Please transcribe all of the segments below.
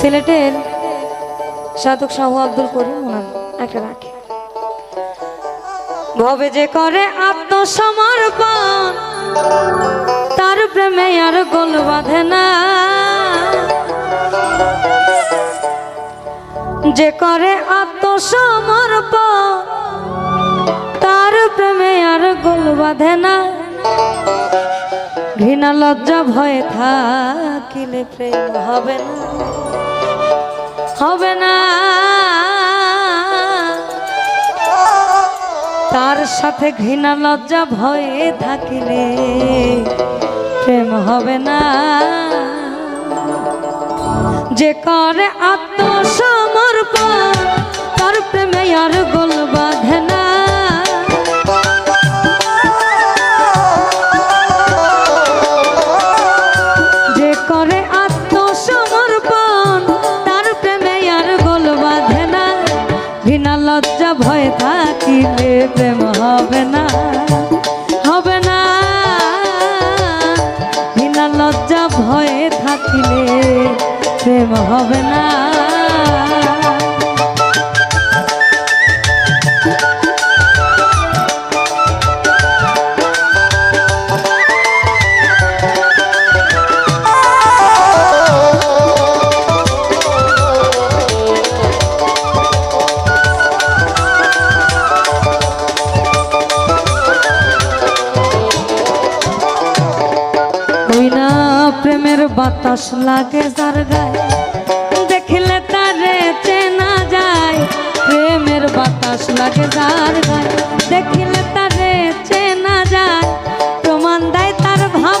সিলেটের সাধক শাহ আব্দুল করিম ওনার একটা রাখে। ভবে যে করে আত্মসমর্পণ, তার প্রেমে আর গোল বাঁধে না। যে করে আত্মসমর্পণ, তার প্রেমে আর গোল বাঁধে না। ঘৃণা লজ্জা ভয়ে থাকিলে প্রেম হবে না। হবে না। তার সাথে ঘৃণা লজ্জা ভয়ে থাকিলে প্রেম হবে না। যে করে আত্মসমর্পণ, তার প্রেমে আর গোল বাঁধে না। লাগে যার গায়ে, দেখলে তারে চেনা যায়। প্রেমের বাতাস লাগে যার গায়ে, দেখলে তারে চেনা যায়। প্রমাণ দেয় তার ভাব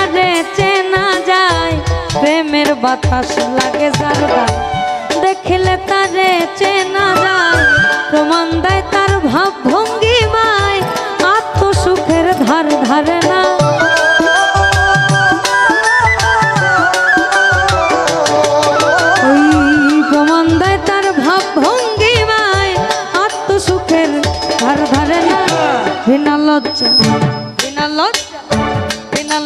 দেখলে চেনা যায়। প্রেমের বাতাস লাগে যার গায়ে, দেখলে তারে চেনা যায়। প্রমাণ দেয় তার ভাব ভঙ্গি মায়। আত্মসুখের ধার ধারে না। ধার ধারে না। বিনা লজ্জা বিনা লজ্জা।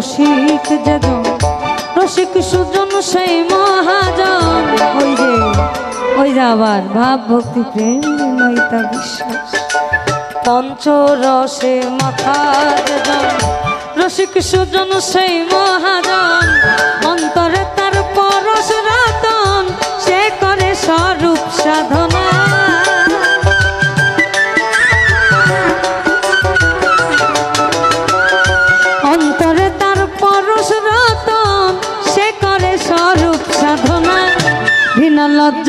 রসিক যেজন রসিক সুজন সেই মহাজন। ওই যে ওই যে আবার ভাব ভক্তি প্রেম নৈতা বিশ্বাস। পঞ্চরসে মাথা যেজন রসিক সুজন সেই মহাজন।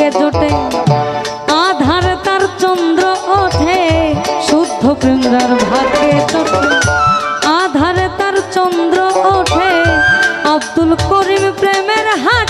ভাগ্যে জোটে। আধার তার চন্দ্র ওঠে, শুদ্ধ বৃন্দার ভাগে চোখে। আধারে তার চন্দ্র ওঠে, আব্দুল করিম প্রেমের হাটে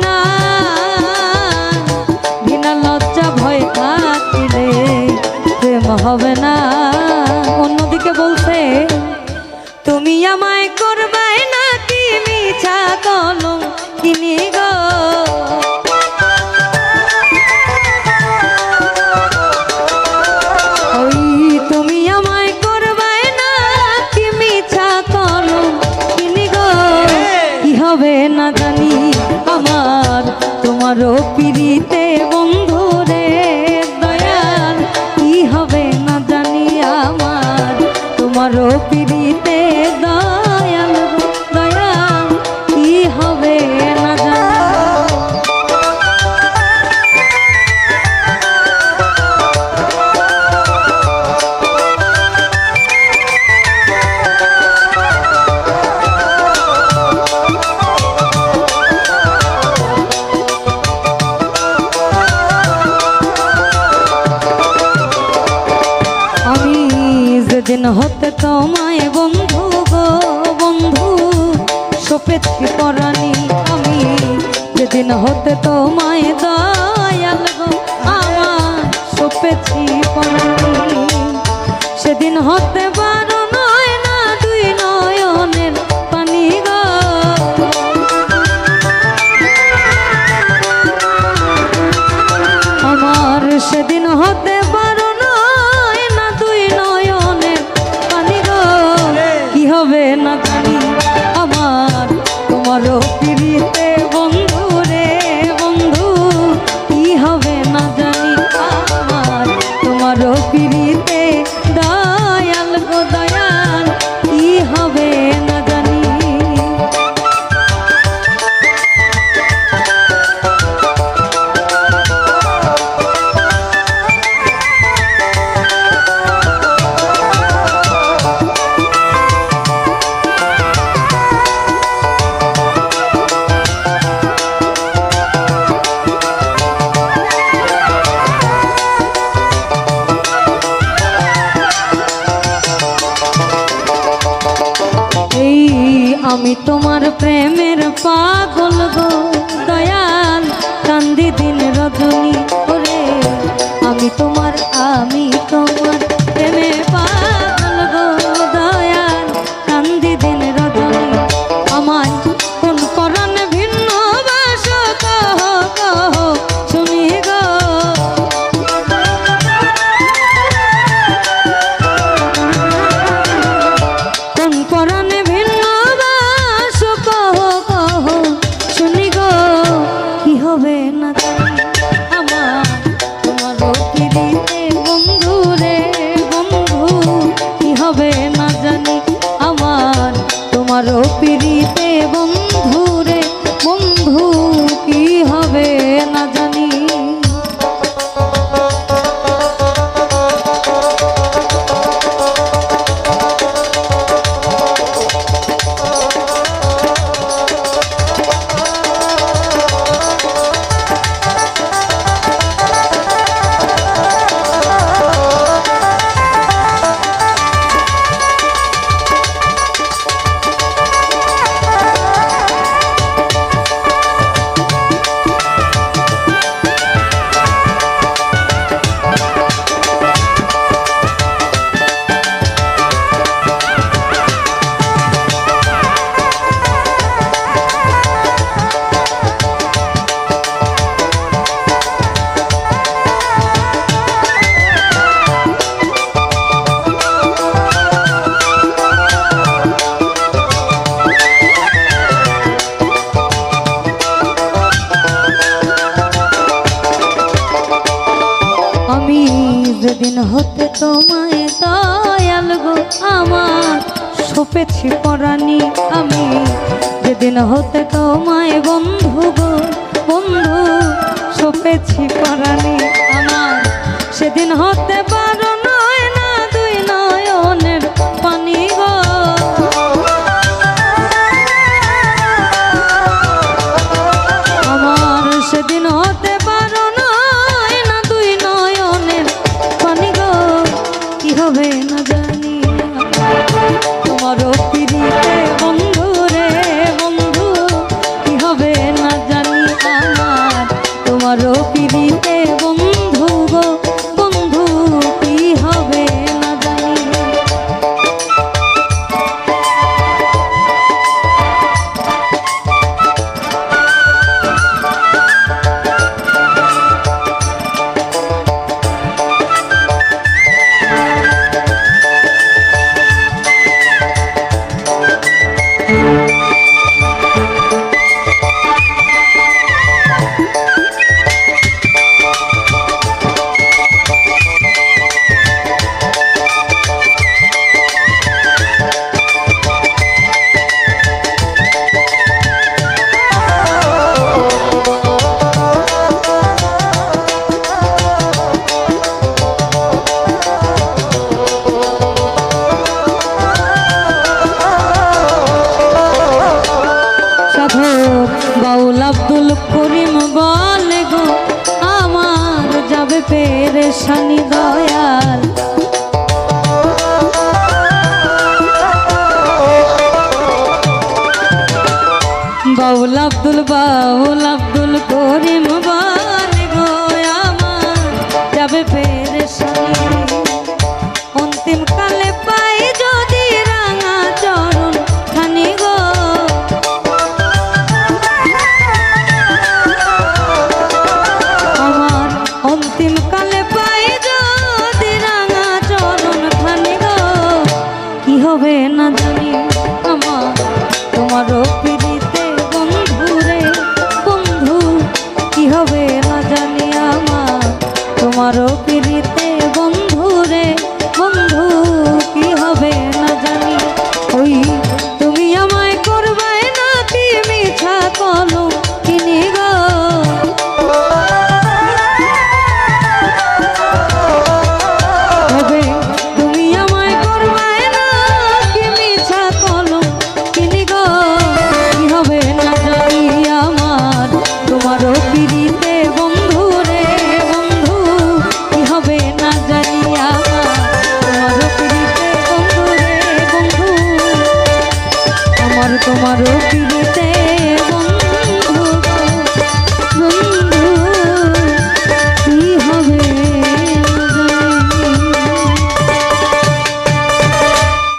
পিড়িতে বন্ধু রে দয়াল কি হবে না জানি আমার? তোমারও পিড়িতে দয়াল গো আমার সপেছি সেদিন হতে পারো নয় না দুই নয়নের পানি গো। আমার সেদিন হতে পারো নয় না দুই নয়নের পানি গো। কি হবে না জানি আমার তোমারও পিড়িতে আরও সেদিন হতে তোমায় বন্ধু গো? বন্ধু সপেছি পরানি আমার। সেদিন হতে পারো